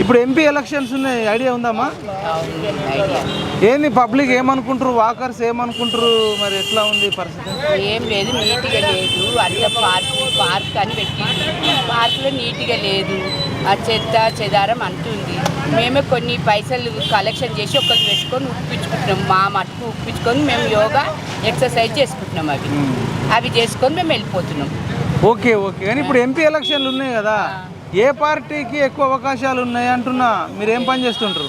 ఇప్పుడు MP elections ఉన్నాయి idea ఉందమ్మా ఏంది పబ్లిక్ ఏమనుకుంటారు వాకర్స్ ఏమనుకుంటారు మరి ఎట్లా ఉంది పరిస్థితి? ఏం లేదు నీట్గా లేదు. అంత పార్క్ పార్క్ అని పెట్టి పార్కులో నీట్గా లేదు. ఆ చెత్త చెదారం అంటుంది మేమే కొన్ని పైసలు కలెక్షన్ చేసి ఒకరికి పెట్టుకొని ఉప్పించుకుంటున్నాం. మా మట్టుకు ఉప్పించుకొని మేము యోగా ఎక్సర్సైజ్ చేసుకుంటున్నాం అవి. అవి చేసుకొని మేము వెళ్ళిపోతున్నాం. Okay okay. కానీ ఇప్పుడు ఎంపీ ఎలక్షన్లు ఉన్నాయి కదా. ఏ పార్టీకి ఎక్కువ అవకాశాలు ఉన్నాయి అంటున్నా? మీరు ఏం పని చేస్తుంటారు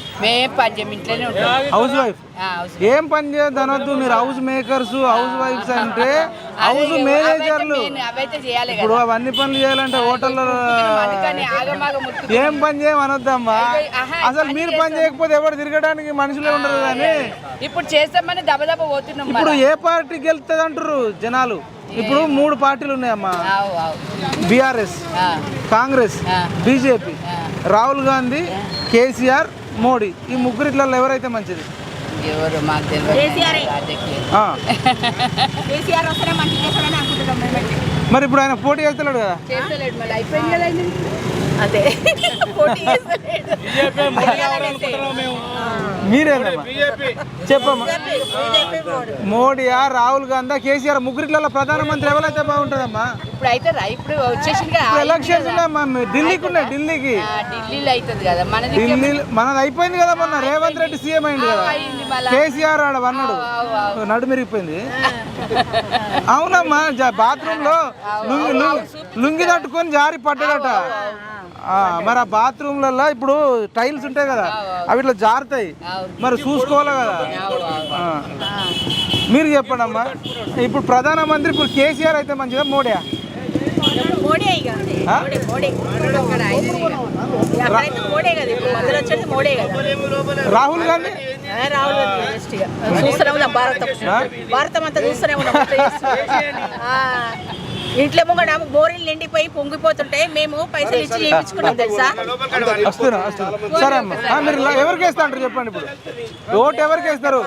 హౌస్ వైఫ్. ఏం పని చేయదనొద్దు మీరు హౌస్ మేకర్స్ హౌస్ వైఫ్స్ అంటే హౌస్ మేనేజర్లు. ఇప్పుడు అవన్నీ పనులు చేయాలంటే హోటల్లో ముట్టుకు ఏం పని చేయమనొద్దమ్మా అసలు మీరు పని చేయకపోతే ఎవరు తిరగడానికి మనుషులే ఉండరు కానీ. ఇప్పుడు చేస్తామని పోతున్నాం ఇప్పుడు ఏ పార్టీ గెలుస్తుంది అంటారు జనాలు? ఇప్పుడు మూడు పార్టీలు ఉన్నాయమ్మా. బీఆర్ఎస్ ఆ, కాంగ్రెస్ ఆ. BJP Rahul Gandhi KCR Modi. ఈ ముగ్గురిట్లలో ఎవరైతే మంచిది? ఎవరు మాకు తెలియదు మరి ఇప్పుడు ఆయన పోటీ చేస్తున్నాడు కదా? చేస్తలేడు. అదే. మీరేనమ్మా చెప్పమ్మా. మోడీయా రాహుల్ గాంధీ కేసీఆర్ ముగ్గురిట్లలో ప్రధానమంత్రి ఎవరైతే బాగుంటుందమ్మా ఇప్పుడు అయితే ఇప్పుడు వచ్చేసింది ఎలక్షన్స్ ఢిల్లీకి ఉన్నాయి ఢిల్లీకి. ఆ, ఢిల్లీలో అవుతుంది కదా మనది ఢిల్లీ మనది అయిపోయింది కదా మొన్న రేవంత్ రెడ్డి సీఎం అయింది కదా. కేసీఆర్ ఆడ అన్నాడు నడు మిరిగిపోయింది. అవునమ్మా బాత్రూమ్లో లుంగి తట్టుకొని జారి పడ్డాడట. మరి ఆ బాత్రూమ్లలో ఇప్పుడు టైల్స్ ఉంటాయి కదా అవి ఇట్లా జారుతాయి. మరి చూసుకోవాలి కదా. మీరు చెప్పండి అమ్మా. ఇప్పుడు ప్రధానమంత్రి ఇప్పుడు కేసీఆర్ అయితే మంచిదా మోడీ రాహుల్ గాంధీ? ఇక. చూస్తూనే ఉన్నాం భారతం. భారతం అంతా చూస్తూనే ఉన్నాం. ఇంట్లో ముంగడ బోరీలు నిండిపోయి పొంగిపోతుంటే మేము పైసలు ఇచ్చి చేయించుకున్నాం తెలుసా? వస్తున్నా వస్తున్నా. సరే అమ్మా. ఆ, మీరు ఇలా ఎవరికి చెప్పండి ఇప్పుడు? ఓటు ఎవరికి వేస్తారు?